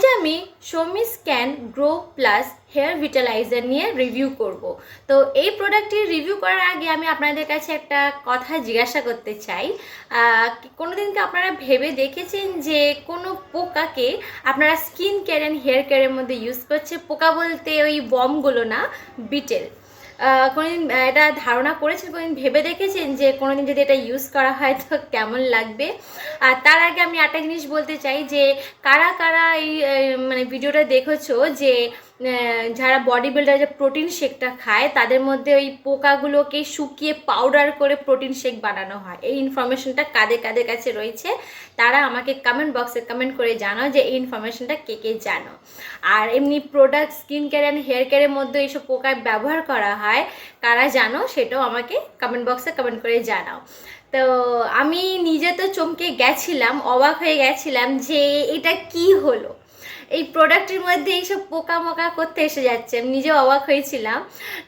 আজ আমি Soumi scan grow plus hair vitalizer নিয়ে রিভিউ করব। তো এই প্রোডাক্টটি রিভিউ করার আগে আমি আপনাদের কাছে একটা কথা জিজ্ঞাসা করতে চাই। কোনো দিন কি আপনারা ভেবে দেখেছেন যে কোনো পোকাকে আপনারা স্কিন কেয়ার অ্যান্ড হেয়ার কেয়ারের মধ্যে ইউজ করছে? পোকা বলতে ওই বমগুলো না বিটেল কোনোদিন এটা ধারণা করেছেন, কোনোদিন ভেবে দেখেছেন যে কোনোদিন যদি এটা ইউজ করা হয়, তো কেমন লাগবে? আর তার আগে আমি একটা জিনিস বলতে চাই যে, কারা কারা এই মানে ভিডিওটা দেখেছ যে যারা বডি বিল্ডার যে প্রোটিন শেকটা খায়, তাদের মধ্যে ওই পোকাগুলোকে শুকিয়ে পাউডার করে প্রোটিন শেক বানানো হয়। এই ইনফরমেশনটা কাদের কাদের কাছে রয়েছে, তারা আমাকে কমেন্ট বক্সে কমেন্ট করে জানাও যে এই ইনফরমেশনটা কে কে জানো। আর এমনি product skin care and hair কেয়ারের মধ্যে এইসব পোকার ব্যবহার করা হয়, কারা জানো সেটাও আমাকে কমেন্ট বক্সে কমেন্ট করে জানাও। তো আমি নিজে তো চমকে গেছিলাম, অবাক হয়ে গেছিলাম যে এটা কি হলো? এই প্রোডাক্টের মধ্যে এইসব পোকা মোকা করতে এসে যাচ্ছে। আমি নিজে অবাক হয়েছিলাম।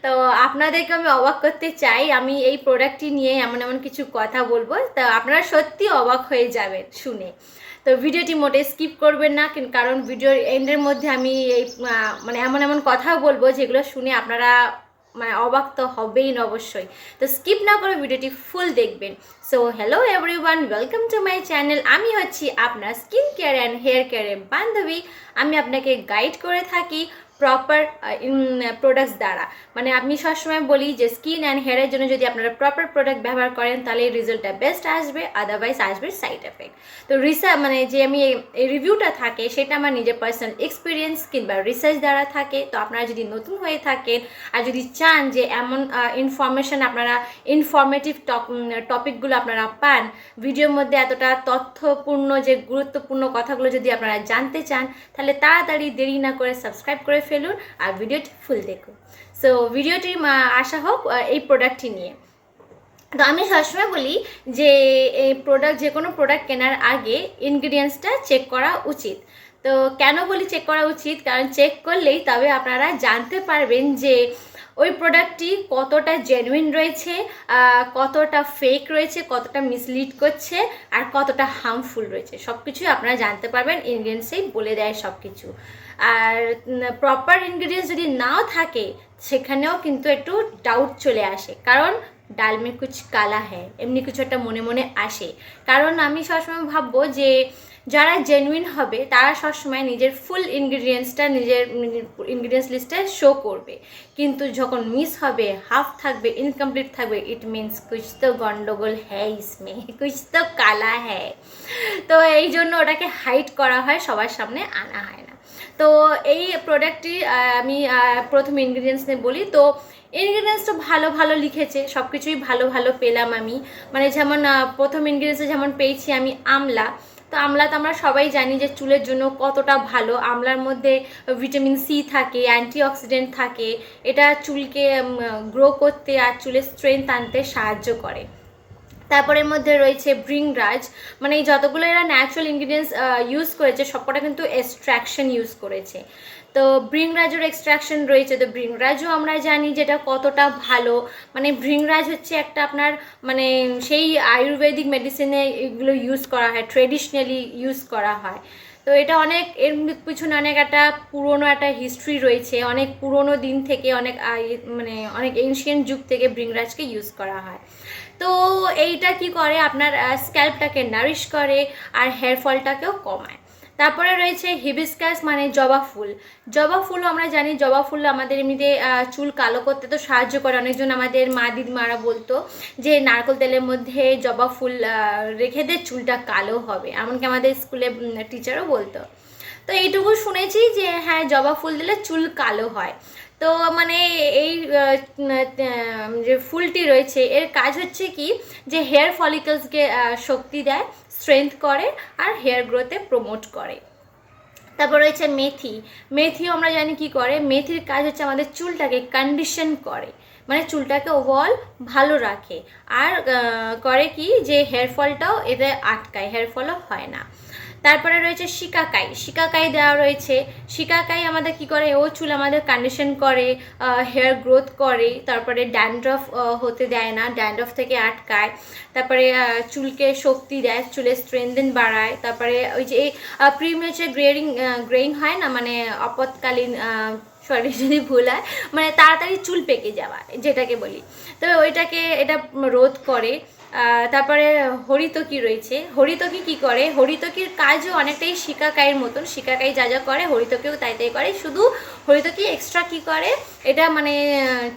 তো আপনাদেরকে আমি অবাক করতে চাই। আমি এই প্রোডাক্টটি নিয়ে এমন এমন কিছু কথা বলব। তো আপনারা সত্যি অবাক হয়ে যাবেন শুনে। তো ভিডিওটি মোটে স্কিপ করবেন না কারণ ভিডিওর এন্ডের মধ্যে আমি এই মানে এমন এমন কথা বলব যেগুলো শুনে আপনারা মানে অবাক তো হবেই না অবশ্যই। তো স্কিপ না করে ভিডিওটি ফুল দেখবেন। So hello everyone welcome to my channel আমি হচ্ছি আপনার স্কিন কেয়ার অ্যান্ড হেয়ার কেয়ারের বান্ধবী। আমি আপনাকে গাইড করে থাকি প্রপার প্রোডাক্টস দ্বারা। মানে আমি সবসময় বলি যে স্কিন অ্যান্ড হেয়ারের জন্য যদি আপনারা প্রপার প্রোডাক্ট ব্যবহার করেন, তাহলে এই রেজাল্টটা বেস্ট আসবে আদারওয়াইজ আসবে সাইড এফেক্ট তো রিসার্চ মানে যে আমি এই রিভিউটা থাকে, সেটা আমার নিজের পার্সোনাল এক্সপিরিয়েন্স কিংবা রিসার্চ দ্বারা থাকে। তো আপনারা যদি নতুন হয়ে থাকেন আর যদি চান যে এমন ইনফরমেশন আপনারা ইনফরমেটিভ টপিকগুলো আপনারা পান ভিডিওর মধ্যে এতটা তথ্যপূর্ণ যে গুরুত্বপূর্ণ কথাগুলো যদি আপনারা জানতে চান, তাহলে তাড়াতাড়ি দেরি না করে সাবস্ক্রাইব করে ফেলুন আর ভিডিওটি ফুল দেখুন। সো ভিডিওটি আশা হোক এই প্রোডাক্টটি নিয়ে। তো আমি সবসময় বলি যে, এই প্রোডাক্ট যে কোনো প্রোডাক্ট কেনার আগে ইনগ্রিডিয়েন্টসটা চেক করা উচিত। তো কেন বলি চেক করা উচিত? কারণ চেক করলেই তবে আপনারা জানতে পারবেন যে, ওই প্রোডাক্টটি কতটা জেনুইন রয়েছে কতটা ফেক রয়েছে, কতটা মিসলিড করছে, আর কতটা হার্মফুল রয়েছে। সব কিছুই আপনারা জানতে পারবেন ইনগ্রিডিয়েন্টসেই বলে দেয় সব কিছু আর প্রপার ইনগ্রিডিয়েন্টস যদি নাও থাকে, সেখানেও কিন্তু একটু ডাউট চলে আসে। কারণ, ডাল মে কুচ কালা হ্যাঁ এমনি কিছু একটা মনে মনে আসে। কারণ, আমি সবসময় ভাববো যে, যারা জেনুইন হবে, তারা সবসময় নিজের ফুল ইনগ্রিডিয়েন্টসটা নিজের ইনগ্রিডিয়েন্টস লিস্টে শো করবে। কিন্তু যখন মিস হবে হাফ থাকবে ইনকমপ্লিট থাকবে ইট মিনস কুছ তো গন্ডগোল হ্যাঁ ইসমে, কুছ তো কালা হ্যাঁ তো এই জন্য ওটাকে হাইড করা হয়, সবার সামনে আনা হয় না। তো এই প্রোডাক্টটি আমি প্রথম ইনগ্রিডিয়েন্টস নিয়ে বলি। তো ইনগ্রিডিয়েন্টস তো ভালো ভালো লিখেছে সব কিছুই ভালো ভালো পেলাম আমি। মানে যেমন প্রথম ইনগ্রিডিয়েন্টসে যেমন পেয়েছি আমি আমলা। তো আমলা তো আমরা সবাই জানি যে চুলের জন্য কতটা ভালো। আমলার মধ্যে ভিটামিন সি থাকে অ্যান্টিঅক্সিডেন্ট থাকে। এটা চুলকে গ্রো করতে আর চুলের স্ট্রেংথ আনতে সাহায্য করে। তারপরের মধ্যে রয়েছে ব্রিংরাজ। মানে এই যতগুলো এরা ন্যাচারাল ইনগ্রিডিয়েন্টস ইউজ করেছে, সবকটা কিন্তু এক্সট্রাকশন ইউজ করেছে। তো ব্রিংরাজের এক্সট্রাকশন রয়েছে। তো ব্রিংরাজও আমরা জানি যেটা কতটা ভালো। মানে ব্রিংরাজ হচ্ছে একটা আপনার মানে সেই আয়ুর্বেদিক মেডিসিনে এগুলো ইউজ করা হয় ট্রেডিশনালি ইউজ করা হয়। তো এটা অনেক, এর পিছনে অনেক একটা পুরনো একটা হিস্ট্রি রয়েছে। অনেক পুরনো দিন থেকে অনেক মানে অনেক এনশিয়েন্ট যুগ থেকে ব্রিংরাজকে ইউজ করা হয়। তো এইটা কি করে? আপনার স্ক্যাল্পটাকে নারিশ করে আর হেয়ার ফলটাকেও কমায়। তারপরে রয়েছে হিবিস্কাস মানে জবা ফুল। জবা ফুলও আমরা জানি, জবা ফুল আমাদের এমনিতে চুল কালো করতে তো সাহায্য করে। অনেকজন আমাদের মা দিদিমারা বলতো যে, নারকেল তেলের মধ্যে জবা ফুল রেখে দে, চুলটা কালো হবে। এমনকি আমাদের স্কুলে টিচারও বলতো। তো এইটুকু শুনেছি যে হ্যাঁ জবা ফুল দিলে চুল কালো হয়। তো মানে এই যে ফুলটি রয়েছে, এর কাজ হচ্ছে কি যে হেয়ার ফলিকলসকে শক্তি দেয় স্ট্রেংথ করে আর হেয়ার গ্রোথে প্রমোট করে। তারপর রয়েছে মেথি। মেথিও আমরা জানি কি করে? মেথির কাজ হচ্ছে আমাদের চুলটাকে কন্ডিশন করে। মানে চুলটাকে ওভারঅল ভালো রাখে। আর করে কি যে হেয়ার ফলটাও এতে আটকায় হেয়ার ফলও হয় না। তারপরে রয়েছে শিকাকাই। শিকাকাই দেওয়া রয়েছে। শিকাকাই আমাদের কি করে? ও চুল আমাদের কন্ডিশন করে হেয়ার গ্রোথ করে, তারপরে ড্যান্ড্রফ হতে দেয় না ড্যান্ড্রফ থেকে আটকায়, তারপরে চুলকে শক্তি দেয়, চুলের স্ট্রেংথেন বাড়ায়, তারপরে ওই যে প্রিমেচার গ্রেডিং গ্রেইং হয় না? মানে আপতকালীন সরি যদি ভুল হয় মানে তাড়াতাড়ি চুল পেকে যাওয়া, যেটাকে বলি। তো ওইটাকে, এটা রোধ করে। তারপরে হরিতকি রয়েছে। হরিতকি কি করে? হরিতকির কাজও অনেকটাই শিকাকাইয়ের মতন। শিকাকাই যা যা করে, হরিতকিও তাই তাই করে। শুধু হরিতকি এক্সট্রা কি করে? এটা মানে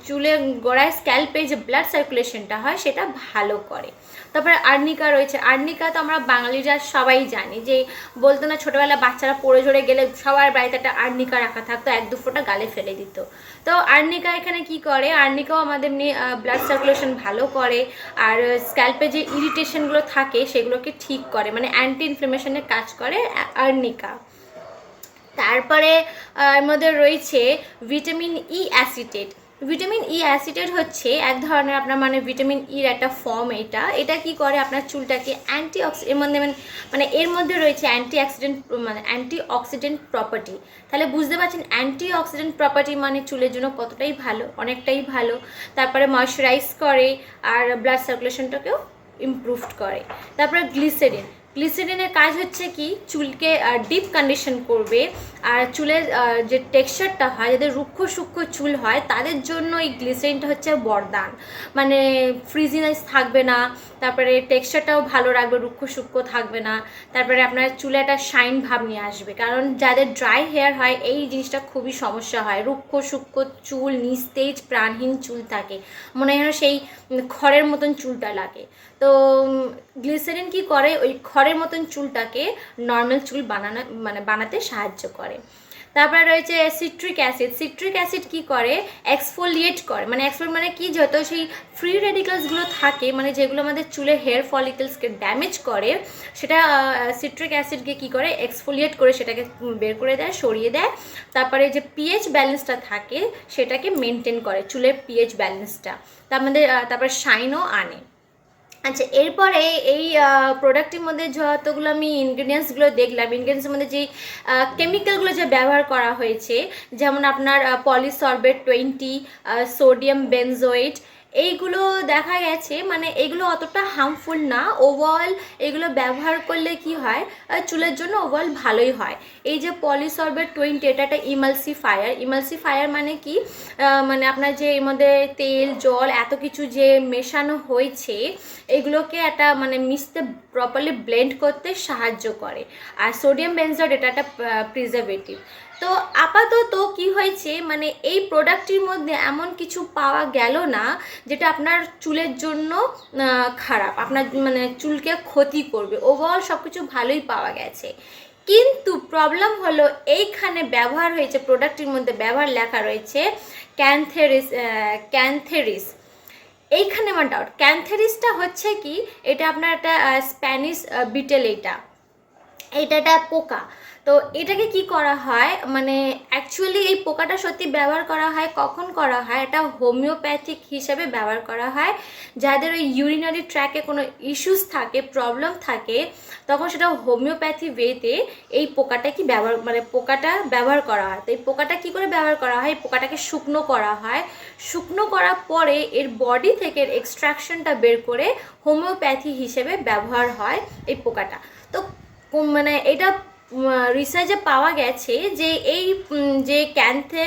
চুলে, গড়ায় স্ক্যাল্পে যে ব্লাড সার্কুলেশনটা হয়, সেটা ভালো করে। তারপরে আর্নিকা রয়েছে। আর্নিকা তো আমরা বাঙালিরা সবাই জানি যে বলতো না ছোটোবেলা বাচ্চারা পড়ে ঝরে গেলে সবার বাড়িতে একটা আর্নিকা রাখা থাকতো, এক দু ফোঁটা গালে ফেলে দিত। তো আর্নিকা এখানে কি করে? আর্নিকাও আমাদের নিয়ে ব্লাড সার্কুলেশন ভালো করে, আর স্ক্যাল্পে যে ইরিটেশনগুলো থাকে সেগুলোকে ঠিক করে মানে অ্যান্টি ইনফ্লেমেশনের কাজ করে আর্নিকা। তারপরে মধ্যে রয়েছে vitamin E acetate vitamin E acetate হচ্ছে এক ধরনের আপনার মানে ভিটামিন ইর একটা ফর্ম এটা। এটা কি করে? আপনার চুলটাকে অ্যান্টি এর মধ্যে মানে মানে এর মধ্যে রয়েছে অ্যান্টি অক্সিডেন্ট মানে অ্যান্টি অক্সিডেন্ট প্রপার্টি তাহলে বুঝতে পারছেন অ্যান্টি অক্সিডেন্ট প্রপার্টি মানে চুলের জন্য কতটাই ভালো, অনেকটাই ভালো। তারপরে ময়শ্চারাইজ করে আর ব্লাড সার্কুলেশনটাকেও ইমপ্রুভড করে। তারপরে গ্লিসেরিন গ্লিসারিনের কাজ হচ্ছে কি? চুলকে ডিপ কন্ডিশন করবে। আর চুলের যে টেক্সচারটা হয়, যাদের রুক্ষ সূক্ষ্ম চুল হয়, তাদের জন্য এই গ্লিসারিনটা হচ্ছে বরদান। মানে ফ্রিজিনেস থাকবে না, তারপরে টেক্সচারটাও ভালো রাখবে, রুক্ষ সূক্ষ্ম থাকবে না, তারপরে আপনার চুলে একটা শাইন ভাব নিয়ে আসবে। কারণ যাদের ড্রাই হেয়ার হয়, এই জিনিসটা খুবই সমস্যা হয়। রুক্ষ সূক্ষ্ম চুল, নিস্তেজ, প্রাণহীন চুল থাকে। মনে হয় সেই খড়ের মতন চুলটা লাগে। তো গ্লিসারিন কি করে? ওই খড়ের মতন চুলটাকে নর্মাল চুল বানানো মানে বানাতে সাহায্য করে। তারপরে রয়েছে সিট্রিক অ্যাসিড সিট্রিক অ্যাসিড কি করে? এক্সফোলিয়েট করে। মানে এক্সফোল মানে কি যত সেই ফ্রি রেডিকালসগুলো থাকে মানে যেগুলো আমাদের চুলের হেয়ার ফলিকলসকে ড্যামেজ করে সেটা সিট্রিক অ্যাসিডকে কি করে? এক্সফোলিয়েট করে সেটাকে বের করে দেয় সরিয়ে দেয়। তারপরে যে পিএইচ ব্যালেন্সটা থাকে সেটাকে মেনটেন করে চুলের পিএইচ ব্যালেন্সটা তার আহ, তারপর শাইনও আনে। আচ্ছা এরপরে এই প্রোডাক্টের মধ্যে যতগুলো আমি ইনগ্রিডিয়েন্টসগুলো দেখলাম ইনগ্রিডিয়েন্টসের মধ্যে যেই কেমিক্যালগুলো যে ব্যবহার করা হয়েছে, যেমন আপনার পলিসরবেট টোয়েন্টি সোডিয়াম বেনজোয়েট এইগুলো দেখা গেছে মানে এগুলো অতটা হার্মফুল না। ওভারঅল এগুলো ব্যবহার করলে কি হয়? চুলের জন্য ওভারঅল ভালোই হয়। এই যে পলিসরবেট টোয়েন্টি এটা একটা ইমালসিফায়ার ইমালসিফায়ার মানে কি? মানে আপনার যে এর মধ্যে তেল, জল, এত কিছু যে মেশানো হয়েছে, এগুলোকে একটা মানে মিশতে প্রপারলি ব্লেন্ড করতে সাহায্য করে। আর সোডিয়াম বেনজয়েড এটা একটা প্রিজারভেটিভ তো আপাতত কি হয়েছে? মানে এই প্রোডাক্টটির মধ্যে এমন কিছু পাওয়া গেল না যেটা আপনার চুলের জন্য খারাপ। আপনার মানে চুলকে ক্ষতি করবে। ওভারঅল সব কিছু ভালোই পাওয়া গেছে। কিন্তু প্রবলেম হলো এইখানে ব্যবহার হয়েছে প্রোডাক্টটির মধ্যে ব্যবহার লেখা রয়েছে ক্যান্থেরিস ক্যান্থেরিস এইখানে আমার ডাউট ক্যান্থেরিসটা হচ্ছে কি? এটা আপনার একটা স্প্যানিশ বিটেল এইটা এটা। একটা পোকা। তো এটাকে কি করা হয়? মানে অ্যাকচুয়ালি এই পোকাটা সত্যি ব্যবহার করা হয়, কখন করা হয়? এটা হোমিওপ্যাথিক হিসেবে ব্যবহার করা হয়। যাদের ওই ইউরিনারি ট্র্যাকে কোনো ইস্যুস থাকে প্রবলেম থাকে, তখন সেটা হোমিওপ্যাথি ওয়েতে এই পোকাটা কি ব্যবহার মানে পোকাটা ব্যবহার করা হয়। তো এই পোকাটা কি করে ব্যবহার করা হয়? এই পোকাটাকে শুকনো করা হয়। শুকনো করার পরে এর বডি থেকে এক্সট্রাকশনটা বের করে হোমিওপ্যাথি হিসেবে ব্যবহার হয় এই পোকাটা। তো মানে এটা রিসার্চে পাওয়া গেছে যে এই যে ক্যান্থে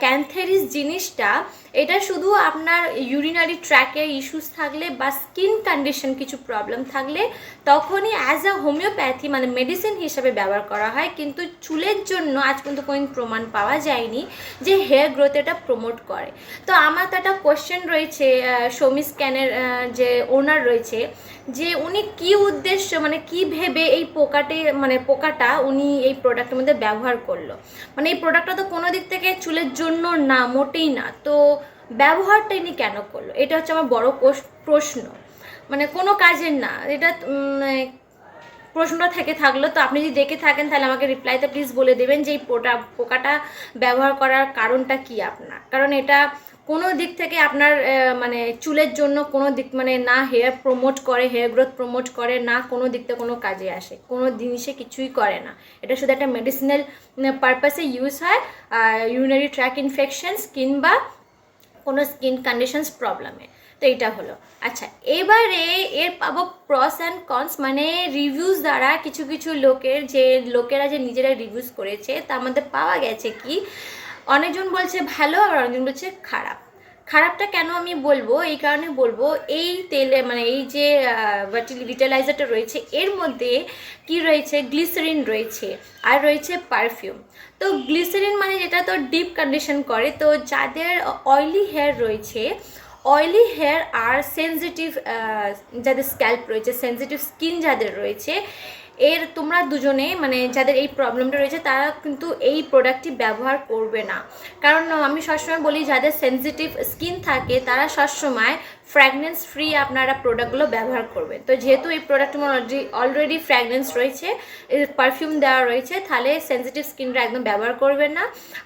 ক্যান্থেরিস জিনিসটা এটা শুধু আপনার ইউরিনারি ট্র্যাকে ইস্যুস থাকলে বা স্কিন কন্ডিশন কিছু প্রবলেম থাকলে তখনই অ্যাজ আ হোমিওপ্যাথি মানে মেডিসিন হিসাবে ব্যবহার করা হয়। কিন্তু চুলের জন্য আজ পর্যন্ত কোনো প্রমাণ পাওয়া যায়নি যে হেয়ার গ্রোথ এটা প্রমোট করে। তো আমার তো একটা কোশ্চেন রয়েছে সৌমি স্ক্যানের যে ওনার রয়েছে, যে উনি কি উদ্দেশ্য মানে কি ভেবে এই পোকাটে মানে পোকাটা উনি এই প্রোডাক্টের মধ্যে ব্যবহার করল? মানে এই প্রোডাক্টটা তো কোনো দিক থেকে চুলের জন্য না, মোটেই না। তো ব্যবহারটা ইনি কেন করল? এটা হচ্ছে আমার বড় প্রশ্ন। মানে কোনো কাজের না। এটা প্রশ্নটা থেকে থাকল। তো আপনি যদি দেখে থাকেন, তাহলে আমাকে রিপ্লাইতে প্লিজ বলে দেবেন যে এই পোটা পোকাটা ব্যবহার করার কারণটা কি আপনার? কারণ এটা কোনো দিক থেকে আপনার মানে চুলের জন্য কোনো দিক মানে না হেয়ার প্রমোট করে হেয়ার গ্রোথ প্রমোট করে, না কোনো দিক থেকে কোনো কাজে আসে। কোনো জিনিসে কিছুই করে না। এটা শুধু একটা মেডিসিনাল পারপাসে ইউজ হয় ইউরিনারি ট্র্যাক ইনফেকশনস কিংবা কোনো স্কিন কন্ডিশনস প্রবলেমে তো এটা হলো। আচ্ছা এবারে এর পাবো প্রস অ্যান্ড কনস মানে রিভিউজ দ্বারা কিছু কিছু লোকের যে, লোকেরা যে নিজেরা রিভিউজ করেছে, তার মধ্যে পাওয়া গেছে কি? অনেকজন বলছে ভালো, আবার অনেকজন বলছে খারাপ। খারাপটা কেন আমি বলব? এই কারণে বলব, এই তেলে মানে এই যে ভিটালাইজারটা রয়েছে, এর মধ্যে কি রয়েছে? গ্লিসারিন রয়েছে আর রয়েছে পারফিউম তো গ্লিসারিন মানে যেটা তো ডিপ কন্ডিশন করে, তো যাদের অয়েলি হেয়ার রয়েছে অয়েলি হেয়ার আর সেন্সিটিভ যাদের স্ক্যাল্প রয়েছে সেন্সিটিভ স্কিন যাদের রয়েছে এর তোমরা দুজনে মানে যাদের এই প্রবলেমটা রয়েছে, তারা কিন্তু এই প্রোডাক্টটি ব্যবহার করবে না। কারণ, আমি সবসময় বলি, যাদের সেন্সিটিভ স্কিন থাকে, তারা সবসময় ফ্র্যাগনেন্স ফ্রি আপনারা প্রোডাক্টগুলো ব্যবহার করবেন। তো যেহেতু এই প্রোডাক্টের অলরেডি অলরেডি ফ্র্যাগনেন্স রয়েছে পারফিউম দেওয়া রয়েছে, তাহলে সেন্সিটিভ স্কিনরা একদম ব্যবহার করবেন না।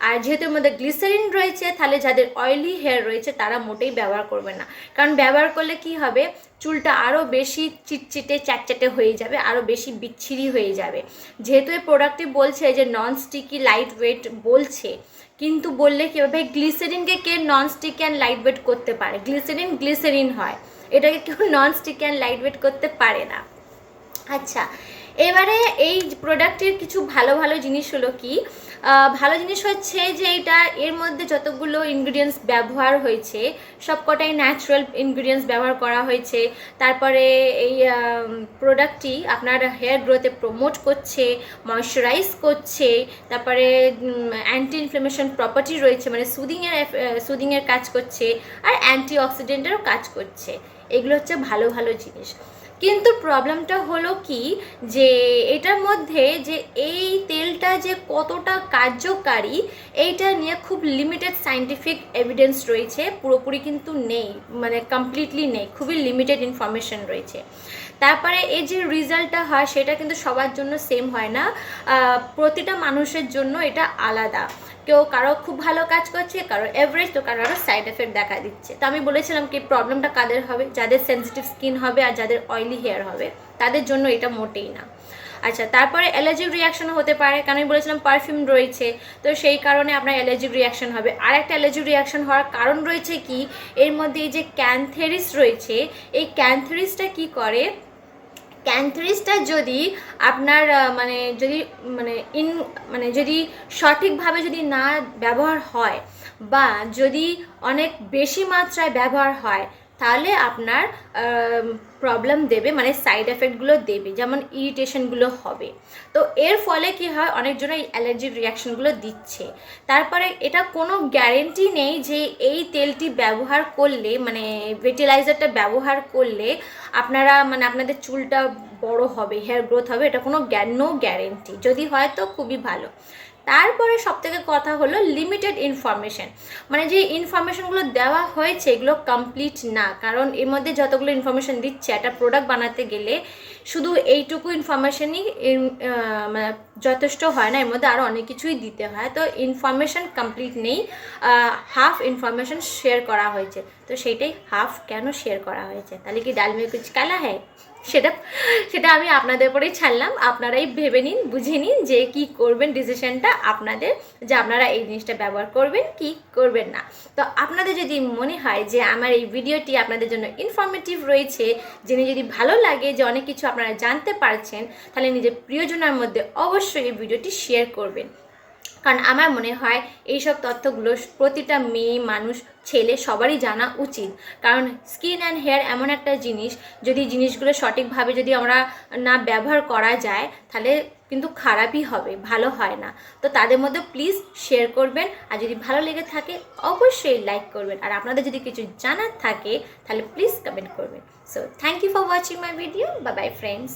আর যেহেতু এর মধ্যে গ্লিসারিন রয়েছে, তাহলে যাদের অয়েলি হেয়ার রয়েছে, তারা মোটেই ব্যবহার করবে না। কারণ ব্যবহার করলে কি হবে? চুলটা আরও বেশি চিটচিটে, চ্যাটচ্যাটে হয়ে যাবে আরও বেশি বিচ্ছিরি হয়ে যাবে। যেহেতু এই প্রোডাক্টটি বলছে যে নন স্টিকি লাইট ওয়েট বলছে কিন্তু বললে কীভাবে গ্লিসেরিনকে কে non stick and lightweight করতে পারে? গ্লিসেরিন গ্লিসেরিন হয়। এটাকে কেউ non stick and lightweight করতে পারে না। আচ্ছা এবারে এই প্রোডাক্টের কিছু ভালো ভালো জিনিস হলো কি ভালো জিনিস হচ্ছে যে এটা এর মধ্যে যতগুলো ইনগ্রিডিয়েন্টস ব্যবহার হয়েছে, সবকটাই ন্যাচারাল ইনগ্রিডিয়েন্টস ব্যবহার করা হয়েছে। তারপরে এই প্রোডাক্টটি আপনার হেয়ার গ্রোথে প্রমোট করছে ময়শ্চারাইজ করছে, তারপরে অ্যান্টি ইনফ্লেমেশন প্রপার্টি রয়েছে মানে সুদিংয়ের সুদিংয়ের কাজ করছে, আর অ্যান্টি অক্সিডেন্টেরও কাজ করছে। এগুলো হচ্ছে ভালো ভালো জিনিস। কিন্তু প্রবলেমটা হলো কি যে এটার মধ্যে যে এই তেলটা যে কতটা কার্যকারী, এইটা নিয়ে খুব লিমিটেড সাইন্টিফিক এভিডেন্স রয়েছে, পুরোপুরি কিন্তু নেই মানে কমপ্লিটলি নেই, খুবই লিমিটেড ইনফরমেশন রয়েছে। তারপরে এই যে রেজাল্টটা হয়, সেটা কিন্তু সবার জন্য সেম হয় না। প্রতিটা মানুষের জন্য এটা আলাদা। কেউ কারও খুব ভালো কাজ করছে, কারও এভারেজ তো কারও সাইড এফেক্ট দেখা দিচ্ছে। তো আমি বলেছিলাম কি প্রবলেমটা কাদের হবে? যাদের সেন্সিটিভ স্কিন হবে আর যাদের অয়েলি হেয়ার হবে, তাদের জন্য এটা মোটেই না। আচ্ছা তারপরে অ্যালার্জিক রিয়াকশন হতে পারে। কারণ আমি বলেছিলাম পারফিউম রয়েছে, তো সেই কারণে আপনার অ্যালার্জিক রিয়াকশন হবে। আর একটা অ্যালার্জিক রিয়াকশন হওয়ার কারণ রয়েছে কি, এর মধ্যে এই যে ক্যানথেরিস রয়েছে, এই ক্যানথেরিসটা কি করে? ক্যান্থারিসটা যদি আপনার মানে যদি মানে ইন মানে যদি সঠিকভাবে যদি না ব্যবহার হয় বা যদি অনেক বেশি মাত্রায় ব্যবহার হয় তাহলে আপনার প্রবলেম দেবে মানে সাইড এফেক্টগুলো দেবে, যেমন ইরিটেশনগুলো হবে। তো এর ফলে কি হয় অনেকজনের এই অ্যালার্জির রিয়াকশনগুলো দিচ্ছে। তারপরে এটা কোনো গ্যারেন্টি নেই যে এই তেলটি ব্যবহার করলে মানে ভেটিলাইজারটা ব্যবহার করলে আপনারা মানে আপনাদের চুলটা বড় হবে হেয়ার গ্রোথ হবে, এটা কোনো নো গ্যারেন্টি যদি হয় তো খুবই ভালো। তারপরে সব থেকে কথা হলো লিমিটেড ইনফরমেশন মানে যে ইনফরমেশনগুলো দেওয়া হয়েছে, এগুলো কমপ্লিট না। কারণ এর মধ্যে যতগুলো ইনফরমেশন দিচ্ছে, একটা প্রোডাক্ট বানাতে গেলে শুধু এইটুকু ইনফরমেশনই মানে যথেষ্ট হয় না। এর মধ্যে আরও অনেক কিছুই দিতে হয়। তো ইনফরমেশন কমপ্লিট নেই। হাফ ইনফরমেশন শেয়ার করা হয়েছে। তো সেইটাই হাফ কেন শেয়ার করা হয়েছে? তাহলে কি ডাল মে কুচ কালা হ্যায়? সেটা সেটা আমি আপনাদের উপরেই ছাড়লাম। আপনারাই ভেবে নিন, বুঝে নিন যে কি করবেন ডিসিশনটা আপনাদের, যে আপনারা এই জিনিসটা ব্যবহার করবেন, কি করবেন না। তো আপনাদের যদি মনে হয় যে আমার এই ভিডিওটি আপনাদের জন্য ইনফরমেটিভ রয়েছে, জেনে যদি ভালো লাগে, যে অনেক কিছু আপনারা জানতে পারছেন, তাহলে নিজের প্রিয়জনের মধ্যে অবশ্যই এই ভিডিওটি শেয়ার করবেন। কারণ আমার মনে হয় এইসব তথ্যগুলো প্রতিটা মেয়ে, মানুষ, ছেলে সবারই জানা উচিত। কারণ স্কিন অ্যান্ড হেয়ার এমন একটা জিনিস, যদি জিনিসগুলো সঠিকভাবে যদি আমরা না ব্যবহার করা যায়, তাহলে কিন্তু খারাপই হবে, ভালো হয় না। তো তাদের মধ্যে প্লিজ শেয়ার করবেন, আর যদি ভালো লেগে থাকে, অবশ্যই লাইক করবেন। আর আপনাদের যদি কিছু জানার থাকে, তাহলে প্লিজ কমেন্ট করবেন। So thank you for watching my video বা বাই ফ্রেন্ডস